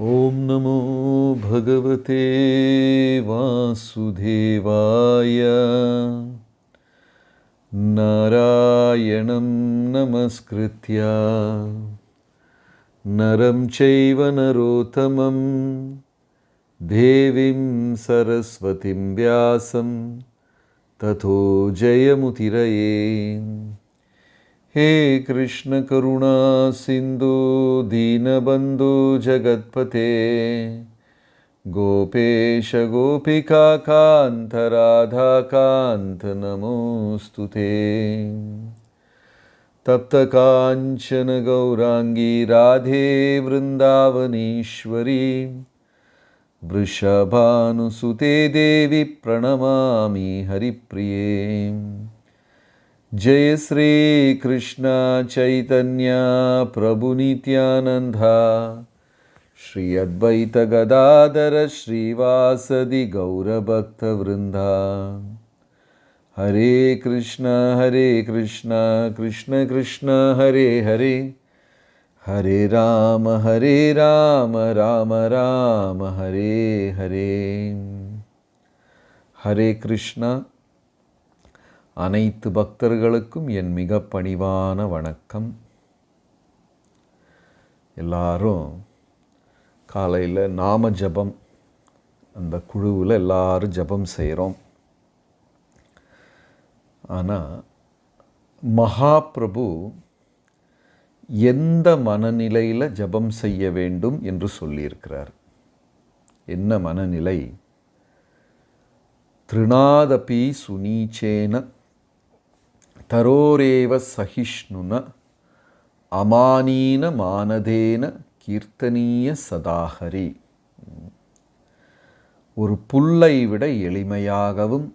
ॐ नमो भगवते वासुदेवाय। नारायणं नमस्कृत्य। नरं चैव नरोत्तमं। देवीं सरस्वतीं व्यासं। ततो जयमुतिरये हे कृष्णकरुणा सिन्धु दीनबन्धु जगत्पते गोपेश गोपिकान्त राधाकान्त नमोऽस्तु ते तप्तकाञ्चन गौराङ्गी राधे वृन्दावनीश्वरी वृषभानुसुते देवि प्रणमामि हरिप्रिये जय श्री कृष्ण चैतन्य प्रभु नित्यानन्दा। श्री अद्वैत गदाधर श्रीवासदि गौरभक्तवृन्दा हरे कृष्ण हरे कृष्ण कृष्ण कृष्ण, हरे हरे। हरे राम हरे राम राम राम, हरे हरे। हरे कृष्ण। அனைத்து பக்தர்களுக்கும் என் மிக பணிவான வணக்கம். எல்லாரும் காலையில் நாம ஜபம் அந்த குழுவில் எல்லாரும் ஜபம் செய்கிறோம் ஆனால் மகாபிரபு எந்த மனநிலையில் ஜபம் செய்ய வேண்டும் என்று சொல்லியிருக்கிறார்? என்ன மனநிலை? திருநாதபி சுனீச்சேன தரோரேவ சகிஷ்ணுன அமானீன மானதேன கீர்த்தனீய சதாஹரி ஒரு புல்லை விட எளிமையாகவும்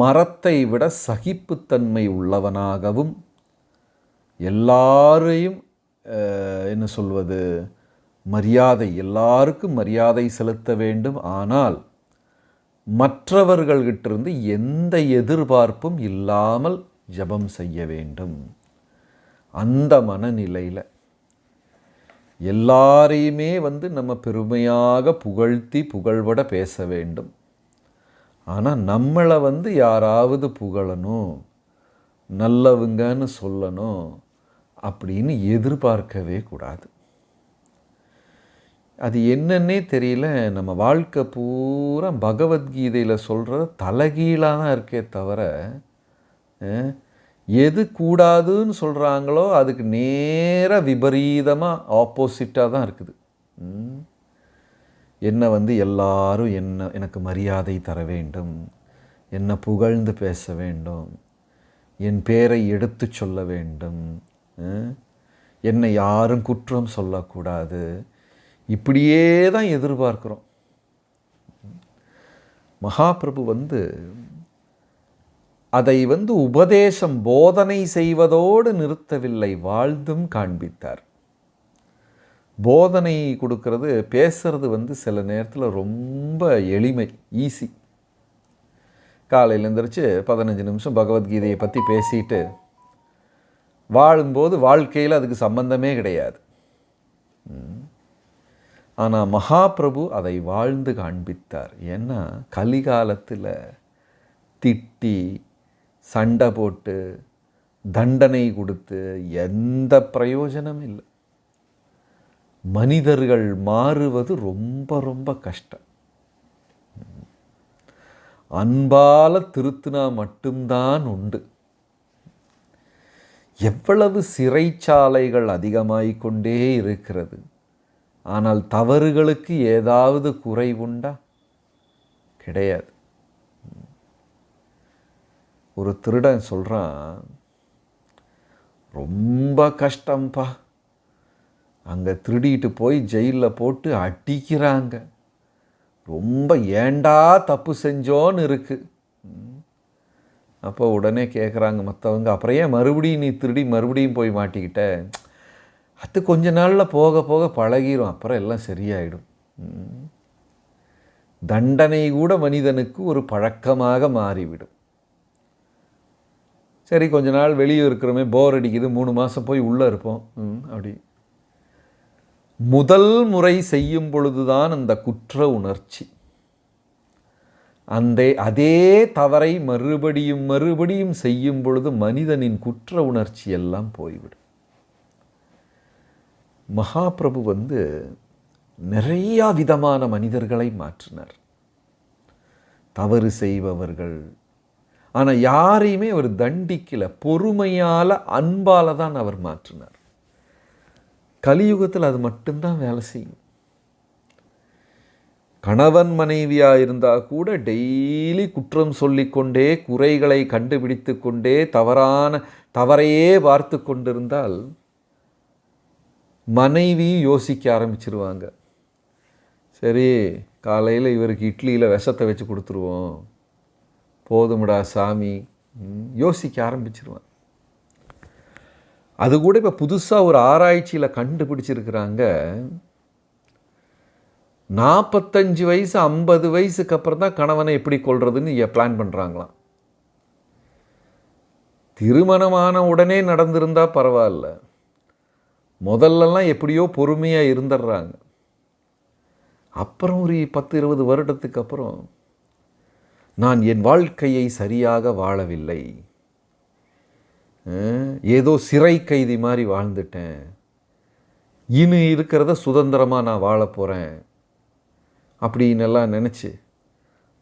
மரத்தை விட சகிப்புத்தன்மை உள்ளவனாகவும் எல்லாரையும் என்ன சொல்வது மரியாதை எல்லாருக்கும் மரியாதை செலுத்த வேண்டும். ஆனால் மற்றவர்கள்கிட்டிருந்து எந்த எதிர்பார்ப்பும் இல்லாமல் ஜபம் செய்ய வேண்டும். அந்த மனநிலையில் எல்லாரையுமே வந்து நம்ம பெருமையாக புகழ்த்தி புகழ்பட பேச வேண்டும். ஆனால் நம்மளை வந்து யாராவது புகழணும் நல்லவங்கன்னு சொல்லணும் அப்படின்னு எதிர்பார்க்கவே கூடாது. அது என்னன்னே தெரியல. நம்ம வாழ்க்கை பூரா பகவத்கீதையில் சொல்கிறது தலைகீழாக தான் இருக்கே தவிர எது கூடாதுன்னு சொல்கிறாங்களோ அதுக்கு நேராக விபரீதமாக ஆப்போசிட்டாக தான் இருக்குது. என்னை வந்து எல்லாரும் என்ன எனக்கு மரியாதை தர வேண்டும். என்னை புகழ்ந்து பேச வேண்டும். என் பேரை எடுத்து சொல்ல வேண்டும். என்னை யாரும் குற்றம் சொல்லக்கூடாது. இப்படியே தான் எதிர்பார்க்குறோம். மகாபிரபு வந்து அதை வந்து உபதேசம் போதனை செய்வதோடு நிறுத்தவில்லை வாழ்ந்தும் காண்பித்தார். போதனை கொடுக்கறது பேசுறது வந்து சில நேரத்தில் ரொம்ப எளிமை ஈஸி. காலையில் எழுந்திரிச்சு பதினஞ்சு நிமிஷம் பகவத்கீதையை பற்றி பேசிட்டு வாழும்போது வாழ்க்கையில் அதுக்கு சம்பந்தமே கிடையாது. ஆனால் மகாபிரபு அதை வாழ்ந்து காண்பித்தார். ஏன்னா கலிகாலத்தில் திட்டி சண்டை போட்டு தண்டனை கொடுத்து எந்த பிரயோஜனம் இல்லை. மனிதர்கள் மாறுவது ரொம்ப ரொம்ப கஷ்டம். அன்பால திருத்தினா மட்டும்தான் உண்டு. எவ்வளவு சிறைச்சாலைகள் அதிகமாகிக்கொண்டே இருக்கிறது. ஆனால் தவறுகளுக்கு ஏதாவது குறை உண்டா? கிடையாது. ஒரு திருடன் சொல்கிறான் ரொம்ப கஷ்டம்ப்பா அங்கே திருடிட்டு போய் ஜெயிலில் போட்டு அடிக்கிறாங்க. ரொம்ப ஏண்டா தப்பு செஞ்சோன்னு இருக்குது அப்போ உடனே கேட்குறாங்க மற்றவங்க அப்புறம் ஏன் மறுபடியும் நீ திருடி மறுபடியும் போய் மாட்டிக்கிட்ட? அது கொஞ்ச நாளில் போக போக பழகிரும். அப்புறம் எல்லாம் சரியாயிடும். தண்டனை கூட மனிதனுக்கு ஒரு பழக்கமாக மாறிவிடும். சரி கொஞ்ச நாள் வெளியே இருக்கிறோமே போர் அடிக்குது மூணு மாதம் போய் உள்ளே இருப்போம். ம், அப்படி. முதல் முறை செய்யும் பொழுதுதான் அந்த குற்ற உணர்ச்சி. அந்த அதே தவறை மறுபடியும் மறுபடியும் செய்யும் பொழுது மனிதனின் குற்ற உணர்ச்சி எல்லாம் போய்விடும். மகாபிரபு வந்து நிறையா விதமான மனிதர்களை மாற்றினார். தவறு செய்பவர்கள். ஆனால் யாரையுமே அவர் தண்டிக்கல. பொறுமையால் அன்பால் தான் அவர் மாற்றினார். கலியுகத்தில் அது மட்டும்தான் வேலை செய்யும். கணவன் மனைவியாக இருந்தால் கூட டெய்லி குற்றம் சொல்லிக்கொண்டே குறைகளை கண்டுபிடித்து கொண்டே தவறான தவறையே பார்த்து கொண்டிருந்தால் மனைவியும் யோசிக்க ஆரம்பிச்சிருவாங்க. சரி காலையில் இவருக்கு இட்லியில் விஷத்தை வச்சு கொடுத்துருவோம். போதுமுடா சாமி. யோசிக்க ஆரம்பிச்சிருவான் அது கூட இப்போ புதுசாக ஒரு ஆராய்ச்சியில் கண்டுபிடிச்சிருக்கிறாங்க. நாற்பத்தஞ்சு வயசு ஐம்பது வயசுக்கு அப்புறம் தான் கணவனை எப்படி கொள்றதுன்னு பிளான் பண்ணுறாங்களாம் திருமணமான உடனே நடந்திருந்தால் பரவாயில்ல. முதல்லலாம் எப்படியோ பொறுமையாக இருந்துடுறாங்க அப்புறம் ஒரு பத்து இருபது வருடத்துக்கு அப்புறம் நான் என் வாழ்க்கையை சரியாக வாழவில்லை. ஏதோ சிறை கைதி மாதிரி வாழ்ந்துட்டேன். இனி இருக்கிறத சுதந்திரமாக நான் வாழ போகிறேன் அப்படின்னு எல்லாம் நினச்சி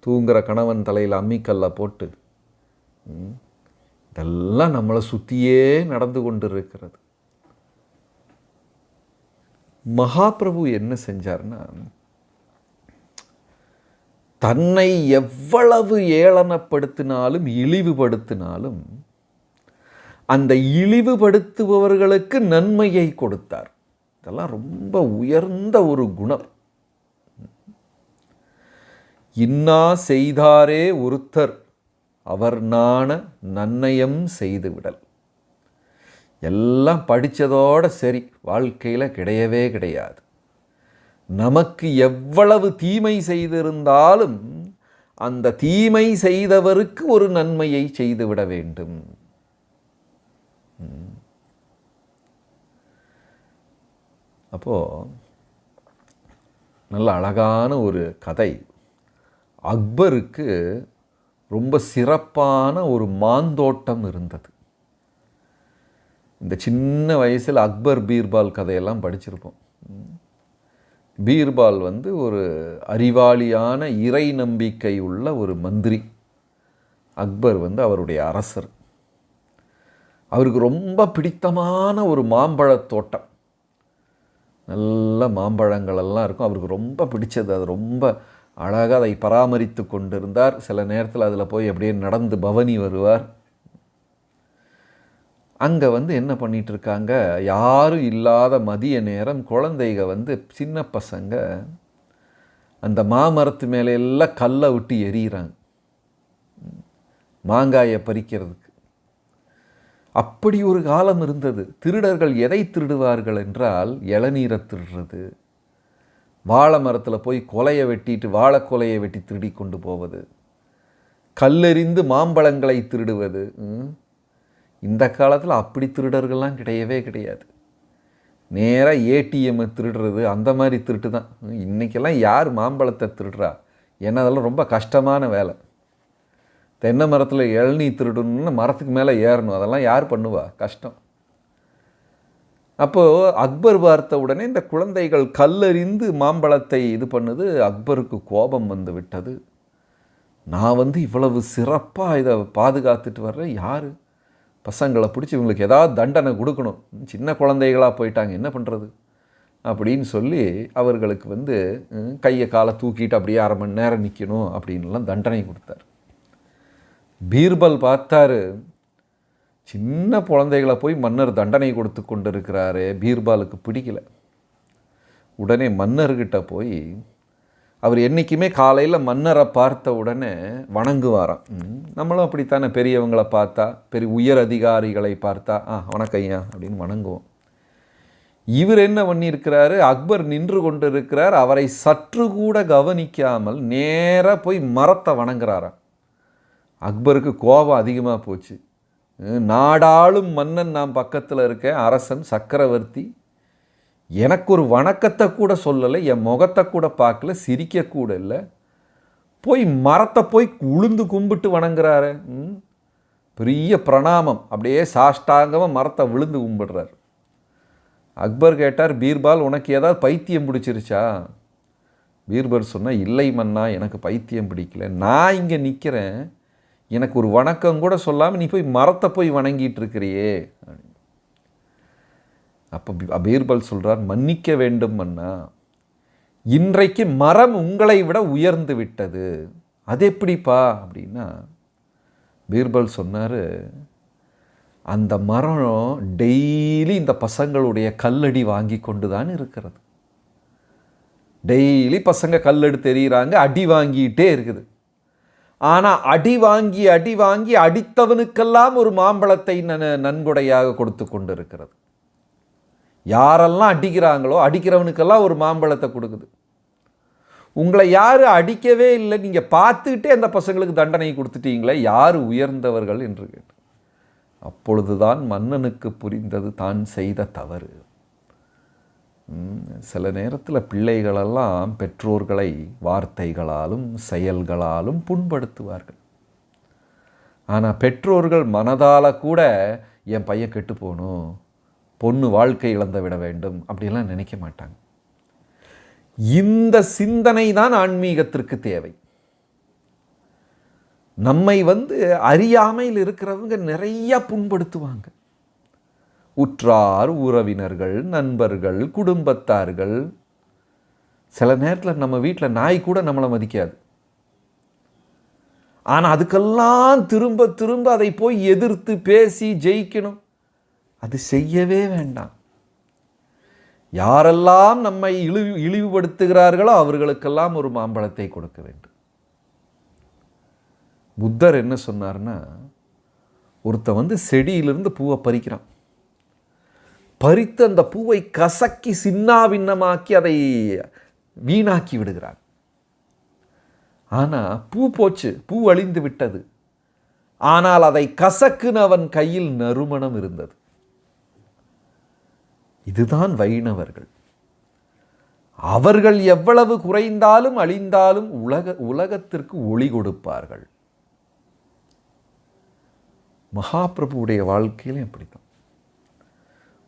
தூங்குற கணவன் தலையில் அம்மிக்கல்ல போட்டு இதெல்லாம் நம்மளை சுற்றியே நடந்து கொண்டு இருக்கிறது மகாபிரபு என்ன செஞ்சார்னா தன்னை எவ்வளவு ஏளனப்படுத்தினாலும் இழிவுபடுத்தினாலும் அந்த இழிவுபடுத்துபவர்களுக்கு நன்மையை கொடுத்தார். இதெல்லாம் ரொம்ப உயர்ந்த ஒரு குணம். இன்னா செய்தாரே ஒருத்தர் அவர் நாண நன்னயம் செய்து விடல் எல்லாம் படித்ததோடு சரி வாழ்க்கையில் கிடையவே கிடையாது. நமக்கு எவ்வளவு தீமை செய்திருந்தாலும் அந்த தீமை செய்தவருக்கு ஒரு நன்மையை செய்துவிட வேண்டும். அப்போது நல்ல அழகான ஒரு கதை. அக்பருக்கு ரொம்ப சிறப்பான ஒரு மாந்தோட்டம் இருந்தது. இந்த சின்ன வயசில் அக்பர் பீர்பால் கதையெல்லாம் படிச்சிருப்போம். பீர்பால் வந்து ஒரு அறிவாளியான இறை நம்பிக்கை உள்ள ஒரு மந்திரி. அக்பர் வந்து அவருடைய அரசர். அவருக்கு ரொம்ப பிடித்தமான ஒரு மாம்பழத் தோட்டம். நல்ல மாம்பழங்களெல்லாம் இருக்கும். அவருக்கு ரொம்ப பிடிச்சது. அது ரொம்ப அழகாக அதை பராமரித்து கொண்டிருந்தார். சில நேரத்தில் அதில் போய் அப்படியே நடந்து பவனி வருவார். அங்கே வந்து என்ன பண்ணிகிட்டு இருக்காங்க யாரும் இல்லாத மதிய நேரம் குழந்தைக வந்து சின்ன பசங்க அந்த மாமரத்து மேலே எல்லாம் கல்லை விட்டு எரியிறாங்க மாங்காயை பறிக்கிறதுக்கு. அப்படி ஒரு காலம் இருந்தது. திருடர்கள் எதை திருடுவார்கள் என்றால் இளநீரை திருடுறது வாழை மரத்தில் போய் கொலையை வெட்டிட்டு வாழை கொலையை வெட்டி திருடி கொண்டு போவது கல்லெறிந்து மாம்பழங்களை திருடுவது இந்த காலத்தில் அப்படி திருடர்கள்லாம் கிடையவே கிடையாது. நேராக ஏடிஎம்மை திருடுறது அந்த மாதிரி திருட்டு தான் இன்றைக்கெல்லாம் யார் மாம்பழத்தை திருடுறா? ஏன்னா அதெல்லாம் ரொம்ப கஷ்டமான வேலை. தென்னை மரத்தில் இளநீ திருடணும்னு மரத்துக்கு மேலே ஏறணும். அதெல்லாம் யார் பண்ணுவா? கஷ்டம். அப்போது அக்பர் பார்த்த உடனே இந்த குழந்தைகள் கல்லறிந்து மாம்பழத்தை இது பண்ணுது. அக்பருக்கு கோபம் வந்து விட்டது. நான் வந்து இவ்வளவு சிறப்பாக இதை பாதுகாத்துட்டு வர்றேன். யார்? பசங்களை பிடிச்சி இவங்களுக்கு ஏதாவது தண்டனை கொடுக்கணும். சின்ன குழந்தைகளாக போயிட்டாங்க என்ன பண்ணுறது அப்படின்னு சொல்லி அவர்களுக்கு வந்து கையை காலை தூக்கிட்டு அப்படியே அரை மணி நேரம் நிற்கணும் அப்படின்லாம் தண்டனை கொடுத்தார். பீர்பல் பார்த்தாரு சின்ன குழந்தைகளை போய் மன்னர் தண்டனை கொடுத்து கொண்டு இருக்கிறாரு பீர்பாலுக்கு பிடிக்கல. உடனே மன்னர்கிட்ட போய் அவர் என்றைக்குமே காலையில் மன்னரை பார்த்த உடனே வணங்குவாராம். நம்மளும் அப்படித்தானே பெரியவங்களை பார்த்தா பெரிய உயர் அதிகாரிகளை பார்த்தா ஆ வணக்கையா அப்படின்னு வணங்குவோம். இவர் என்ன பண்ணியிருக்கிறாரு? அக்பர் நின்று கொண்டு இருக்கிறார் அவரை சற்று கூட கவனிக்காமல் நேராக போய் மரத்தை வணங்குறாராம். அக்பருக்கு கோபம் அதிகமாக போச்சு. நாடாளும் மன்னன் நான் பக்கத்தில் இருக்கேன். அரசன் சக்கரவர்த்தி எனக்கு ஒரு வணக்கத்தை கூட சொல்லலை என் முகத்தை கூட பார்க்கல சிரிக்கக்கூட இல்லை. போய் மரத்தை போய் உளுந்து கும்பிட்டு வணங்குறாரு. பெரிய பிரணாமம். அப்படியே சாஷ்டாங்கமாக மரத்தை விழுந்து கும்பிடுறார். அக்பர் கேட்டார் பீர்பால் உனக்கு ஏதாவது பைத்தியம் பிடிச்சிருச்சா? பீர்பல் சொன்னால் இல்லை மன்னா எனக்கு பைத்தியம் பிடிக்கல. நான் இங்கே நிற்கிறேன் எனக்கு ஒரு வணக்கம் கூட சொல்லாமல் நீ போய் மரத்தை போய் வணங்கிட்டு இருக்கிறியே. அப்போ பீர்பல் சொல்கிறார் மன்னிக்க வேண்டும் அண்ணா. இன்றைக்கு மரம் உங்களை விட உயர்ந்து விட்டது. அது எப்படிப்பா? அப்படின்னா பீர்பல் சொன்னார் அந்த மரம் டெய்லி இந்த பசங்களுடைய கல்லடி வாங்கி கொண்டு தான் இருக்கிறது. டெய்லி பசங்க கல்லடி தெரிகிறாங்க அடி வாங்கிட்டே இருக்குது. ஆனால் அடி வாங்கி அடி வாங்கி அடித்தவனுக்கெல்லாம் ஒரு மாம்பழத்தை நன் நன்கொடையாக கொடுத்து கொண்டு இருக்கிறது யாரெல்லாம் அடிக்கிறாங்களோ அடிக்கிறவனுக்கெல்லாம் ஒரு மாம்பழத்தை கொடுக்குது. உங்களை யார் அடிக்கவே இல்லை நீங்கள் பார்த்துக்கிட்டே அந்த பசங்களுக்கு தண்டனை கொடுத்துட்டீங்களே யார் உயர்ந்தவர்கள் என்று கேட்டு. அப்பொழுதுதான் மன்னனுக்கு புரிந்தது தான் செய்த தவறு. சில நேரத்தில் பிள்ளைகளெல்லாம் பெற்றோர்களை வார்த்தைகளாலும் செயல்களாலும் புண்படுத்துவார்கள். ஆனால் பெற்றோர்கள் மனதால் கூட என் பையன் கெட்டு போகணும் பொண்ணு வாழ்க்கை இழந்து விட வேண்டும் அப்படிலாம் நினைக்க மாட்டாங்க. இந்த சிந்தனை தான் ஆன்மீகத்திற்கு தேவை. நம்மை வந்து அறியாமையில் இருக்கிறவங்க நிறைய புண்படுத்துவாங்க. உற்றார் உறவினர்கள் நண்பர்கள் குடும்பத்தார்கள். சில நேரத்தில் நம்ம வீட்டில் நாய் கூட நம்மளை மதிக்காது. ஆனால் அதுக்கெல்லாம் திரும்ப திரும்ப அதை போய் எதிர்த்து பேசி ஜெயிக்கணும். அது செய்யவே வேண்டாம். யாரெல்லாம் நம்மை இழிவு இழிவுபடுத்துகிறார்களோ அவர்களுக்கெல்லாம் ஒரு மாம்பழத்தை கொடுக்க வேண்டும். புத்தர் என்ன சொன்னார்னா ஒருத்தன் வந்து செடியிலிருந்து பூவை பறிக்கிறான். பறித்து அந்த பூவை கசக்கி சின்னாபின்னமாக்கி அதை வீணாக்கி விடுகிறான். ஆனால் பூ போச்சு பூ அழிந்து விட்டது. ஆனால் அதை கசக்குனவன் கையில் நறுமணம் இருந்தது. இதுதான் வைணவர்கள். அவர்கள் எவ்வளவு குறைந்தாலும் அழிந்தாலும் உலக உலகத்திற்கு ஒளி கொடுப்பார்கள். மகாபிரபுடைய வாழ்க்கையிலும் இப்படித்தான்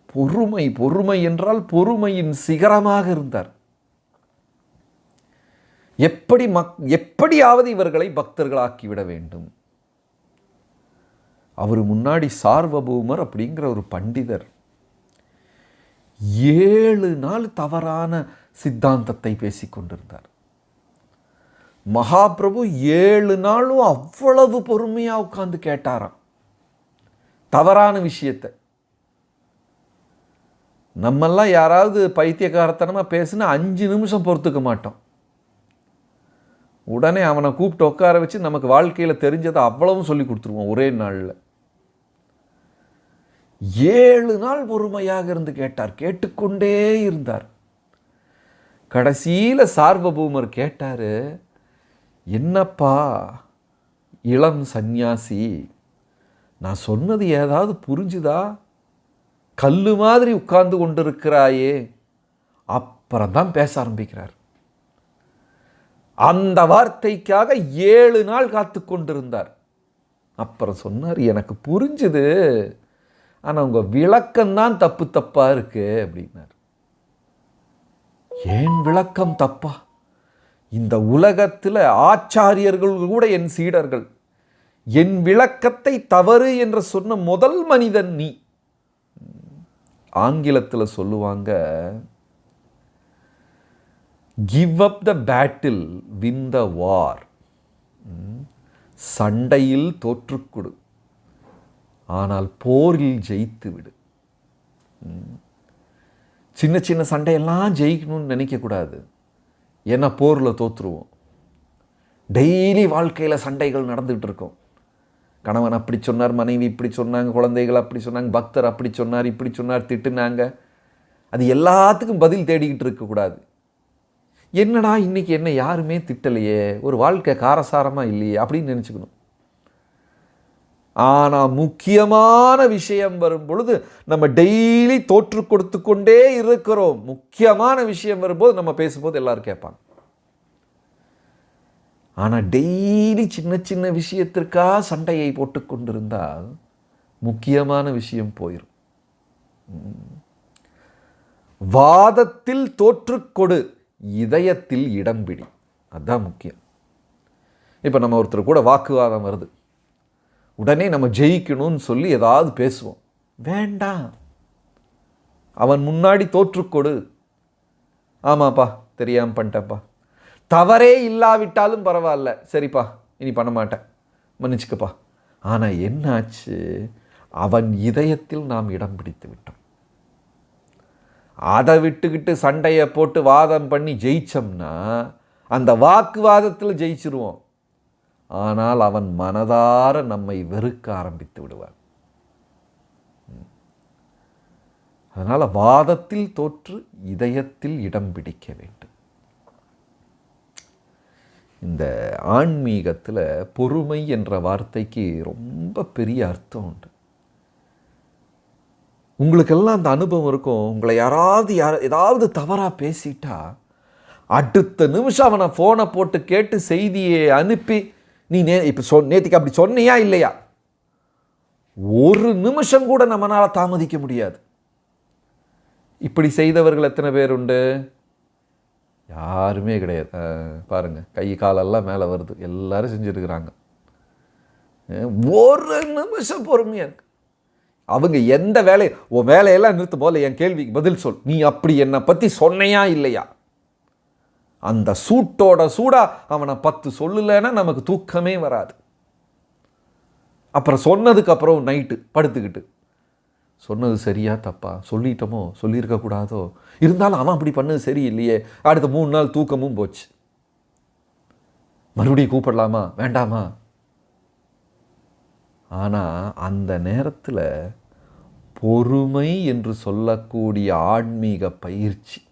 பொறுமை பொறுமை என்றால் பொறுமையின் சிகரமாக இருந்தார். எப்படி மக் எப்படியாவது இவர்களை பக்தர்களாக்கிவிட வேண்டும். அவர் முன்னாடி சார்வபூமர் அப்படிங்கிற ஒரு பண்டிதர். ஏழு நாள் தவறான சித்தாந்தத்தை பேசி கொண்டிருந்தார் மகாபிரபு ஏழு நாளும் அவ்வளவு பொறுமையாக உட்கார்ந்து கேட்டாராம். தவறான விஷயத்தை. நம்மெல்லாம் யாராவது பைத்தியக்காரத்தனமாக பேசுனா அஞ்சு நிமிஷம் பொறுத்துக்க மாட்டோம். உடனே அவனை கூப்பிட்டு உட்கார வச்சு நமக்கு வாழ்க்கையில் தெரிஞ்சதை அவ்வளவும் சொல்லி கொடுத்துருவோம் ஒரே நாளில். ஏழு நாள் பொறுமையாக இருந்து கேட்டார். கேட்டுக்கொண்டே இருந்தார். கடைசியில் சார்வபூமர் கேட்டார் என்னப்பா இளம் சந்நியாசி நான் சொன்னது ஏதாவது புரிஞ்சுதா? கல் மாதிரி உட்கார்ந்து கொண்டிருக்கிறாயே. அப்புறம் தான் பேச ஆரம்பிக்கிறார். அந்த வார்த்தைக்காக ஏழு நாள் காத்து கொண்டிருந்தார் அப்புறம் சொன்னார் எனக்கு புரிஞ்சுது ஆனால் உங்கள் விளக்கம்தான் தப்பு தப்பாக இருக்கு அப்படின்னார். ஏன் விளக்கம் தப்பா? இந்த உலகத்தில் ஆச்சாரியர்கள் கூட என் சீடர்கள். என் விளக்கத்தை தவறு என்று சொன்ன முதல் மனிதன் நீ. ஆங்கிலத்தில் சொல்லுவாங்க give up the battle win the war சண்டையில் தோற்றுக்கொடு ஆனால் போரில் ஜெயித்து விடு. ம். சின்ன சின்ன சண்டையெல்லாம் ஜெயிக்கணும்னு நினைக்கக்கூடாது ஏன்னா போரில் தோற்றுருவோம் டெய்லி வாழ்க்கையில் சண்டைகள் நடந்துகிட்டு இருக்கும். கணவன் அப்படி சொன்னார் மனைவி இப்படி சொன்னாங்க குழந்தைகள் அப்படி சொன்னாங்க பக்தர் அப்படி சொன்னார் இப்படி சொன்னார் திட்டுனாங்க. அது எல்லாத்துக்கும் பதில் தேடிக்கிட்டு இருக்கக்கூடாது என்னடா இன்றைக்கி என்ன யாருமே திட்டலையே? ஒரு வாழ்க்கை காரசாரமாக இல்லையே? அப்படின்னு நினச்சிக்கணும். ஆனால் முக்கியமான விஷயம் வரும் பொழுது நம்ம டெய்லி தோற்று கொடுத்து கொண்டே இருக்கிறோம். முக்கியமான விஷயம் வரும்போது நம்ம பேசும்போது எல்லோரும் கேட்பாங்க. ஆனால் டெய்லி சின்ன சின்ன விஷயத்திற்காக சண்டையை போட்டுக்கொண்டிருந்தால் முக்கியமான விஷயம் போயிடும் வாதத்தில் தோற்றுக்கொடு இதயத்தில் இடம்பிடி அதுதான் முக்கியம். இப்போ நம்ம ஒருத்தர் கூட வாக்குவாதம் வருது. உடனே நம்ம ஜெயிக்கணும்னு சொல்லி ஏதாவது பேசுவோம். வேண்டாம். அவன் முன்னாடி தோற்றுக்கொடு. ஆமாப்பா தெரியாமல் பண்ணிட்டேன்ப்பா. தவறே இல்லாவிட்டாலும் பரவாயில்ல. சரிப்பா இனி பண்ண மாட்டேன். மன்னிச்சுக்கப்பா. ஆனால் என்னாச்சு? அவன் இதயத்தில் நாம் இடம் பிடித்து விட்டோம். அதை விட்டுக்கிட்டு சண்டையை போட்டு வாதம் பண்ணி ஜெயித்தோம்னா அந்த வாக்குவாதத்தில் ஜெயிச்சிருவோம். ஆனால் அவன் மனதார நம்மை வெறுக்க ஆரம்பித்து விடுவான். அதனால் வாதத்தில் தோற்று இதயத்தில் இடம் பிடிக்க வேண்டும். இந்த ஆன்மீகத்தில் பொறுமை என்ற வார்த்தைக்கு ரொம்ப பெரிய அர்த்தம் உண்டு. உங்களுக்கெல்லாம் அந்த அனுபவம் இருக்கும். உங்களை யாராவது யார் ஏதாவது தவறாக பேசிட்டா அடுத்த நிமிஷம் அவனை ஃபோனை போட்டு கேட்டு செய்தியை அனுப்பி நீ நே இப்போ சொ நேற்றுக்கு அப்படி சொன்னியா இல்லையா? ஒரு நிமிஷம் கூட நம்மளால் தாமதிக்க முடியாது. இப்படி செய்தவர்கள் எத்தனை பேர் உண்டு? யாருமே கிடையாது. பாருங்கள் கை காலெல்லாம் மேலே வருது. எல்லோரும் செஞ்சுருக்குறாங்க. ஒரு நிமிஷம் பொறுமையாக இருக்கு. அவங்க எந்த வேலையை உன் வேலையெல்லாம் நிறுத்த போல என் கேள்விக்கு பதில் சொல். நீ அப்படி என்னை பற்றி சொன்னையா இல்லையா? அந்த சூட்டோட சூடாக அவனை பத்து சொல்லலைன்னா நமக்கு தூக்கமே வராது. அப்புறம் சொன்னதுக்கு அப்புறம் நைட்டு படுத்துக்கிட்டு சொன்னது சரியா தப்பா? சொல்லிட்டோமோ? சொல்லியிருக்கக்கூடாதோ இருந்தாலும் அவன் அப்படி பண்ணது சரியில்லையே. அடுத்த மூணு நாள் தூக்கமும் போச்சு. மறுபடியும் கூப்பிடலாமா? வேண்டாமா? ஆனால் அந்த நேரத்தில் பொறுமை என்று சொல்லக்கூடிய ஆன்மீக பயிற்சி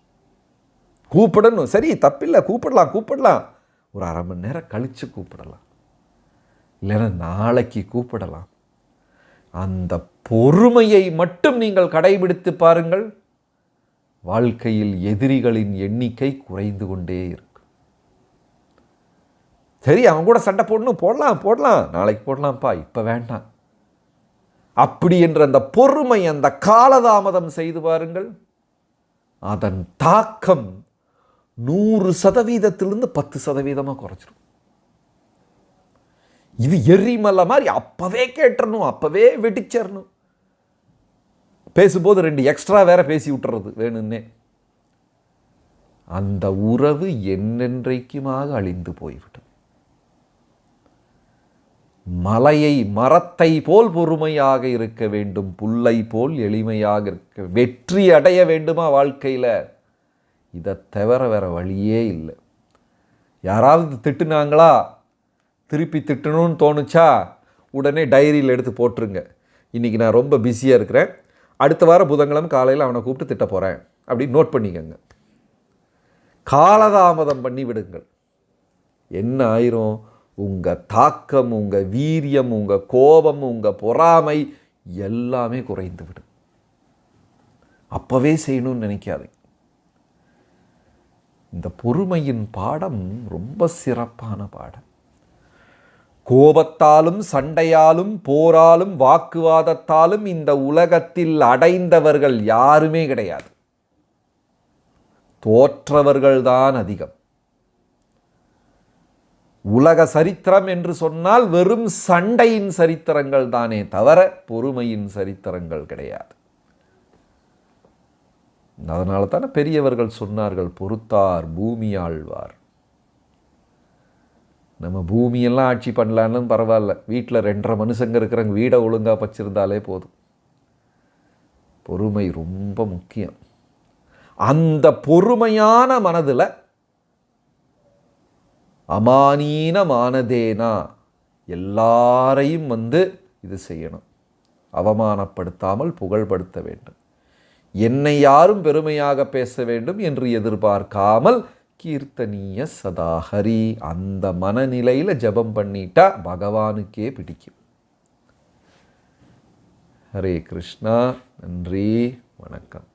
கூப்பிடணும். சரி தப்பில்லை கூப்பிடலாம் கூப்பிடலாம். ஒரு அரை மணி நேரம் கழித்து கூப்பிடலாம். இல்லைன்னா நாளைக்கு கூப்பிடலாம். அந்த பொறுமையை மட்டும் நீங்கள் கடைபிடித்து பாருங்கள். வாழ்க்கையில் எதிரிகளின் எண்ணிக்கை குறைந்து கொண்டே இருக்கும் சரி அவன் கூட சண்டை போடணும். போடலாம் போடலாம். நாளைக்கு போடலாம்ப்பா இப்போ வேண்டாம். அப்படி என்ற அந்த பொறுமை அந்த காலதாமதம் செய்து பாருங்கள். அதன் தாக்கம் நூறு சதவீதத்திலிருந்து பத்து சதவீதமாக குறைச்சிரும் இது எரிமலை மாதிரி அப்போவே கேட்டுறணும் அப்போவே வெடிச்சிடணும் பேசும்போது ரெண்டு எக்ஸ்ட்ரா வேற பேசி விட்டுறது வேணும்னே. அந்த உறவு என்னென்றைக்குமாக அழிந்து போய்விடும் மலையை மரத்தை போல் பொறுமையாக இருக்க வேண்டும் புல்லை போல் எளிமையாக இருக்க வெற்றி அடைய வேண்டுமா வாழ்க்கையில்? இதை தவிர வேறு வழியே இல்லை. யாராவது திட்டுனாங்களா? திருப்பி திட்டணும்னு தோணுச்சா? உடனே டைரியில் எடுத்து போட்டுருங்க. இன்றைக்கி நான் ரொம்ப பிஸியாக இருக்கிறேன். அடுத்த வாரம் புதன்கிழமை காலையில் அவனை கூப்பிட்டு திட்ட போகிறேன் அப்படின்னு நோட் பண்ணிக்கோங்க. காலதாமதம் பண்ணி விடுங்கள். என்ன ஆயிரும்? உங்கள் தாக்கம் உங்கள் வீரியம் உங்கள் கோபம் உங்கள் பொறாமை எல்லாமே குறைந்து விடும். அப்போவே செய்யணும்னு நினைக்காதீங்க. இந்த பொறுமையின் பாடம் ரொம்ப சிறப்பான பாடம். கோபத்தாலும் சண்டையாலும் போராலும் வாக்குவாதத்தாலும் இந்த உலகத்தில் அடைந்தவர்கள் யாருமே கிடையாது. தோற்றவர்கள்தான் அதிகம். உலக சரித்திரம் என்று சொன்னால் வெறும் சண்டையின் சரித்திரங்கள் தானே தவிர பொறுமையின் சரித்திரங்கள் கிடையாது. அதனால தானே பெரியவர்கள் சொன்னார்கள் பொறுத்தார் பூமி ஆழ்வார். நம்ம பூமியெல்லாம் ஆட்சி பண்ணலான்னு பரவாயில்ல. வீட்டில் ரெண்டரை மனுஷங்க இருக்கிறவங்க வீடை ஒழுங்காக பச்சிருந்தாலே போதும். பொறுமை ரொம்ப முக்கியம். அந்த பொறுமையான மனதில் அமானீன மானதேனா எல்லாரையும் வந்து இது செய்யணும். அவமானப்படுத்தாமல் புகழ்படுத்த வேண்டும். என்னை யாரும் பெருமையாக பேச வேண்டும் என்று எதிர்பார்க்காமல் கீர்த்தனீய சதாஹரி அந்த மனநிலையில் ஜபம் பண்ணிட்டா பகவானுக்கே பிடிக்கும். ஹரே கிருஷ்ணா நன்றி வணக்கம்.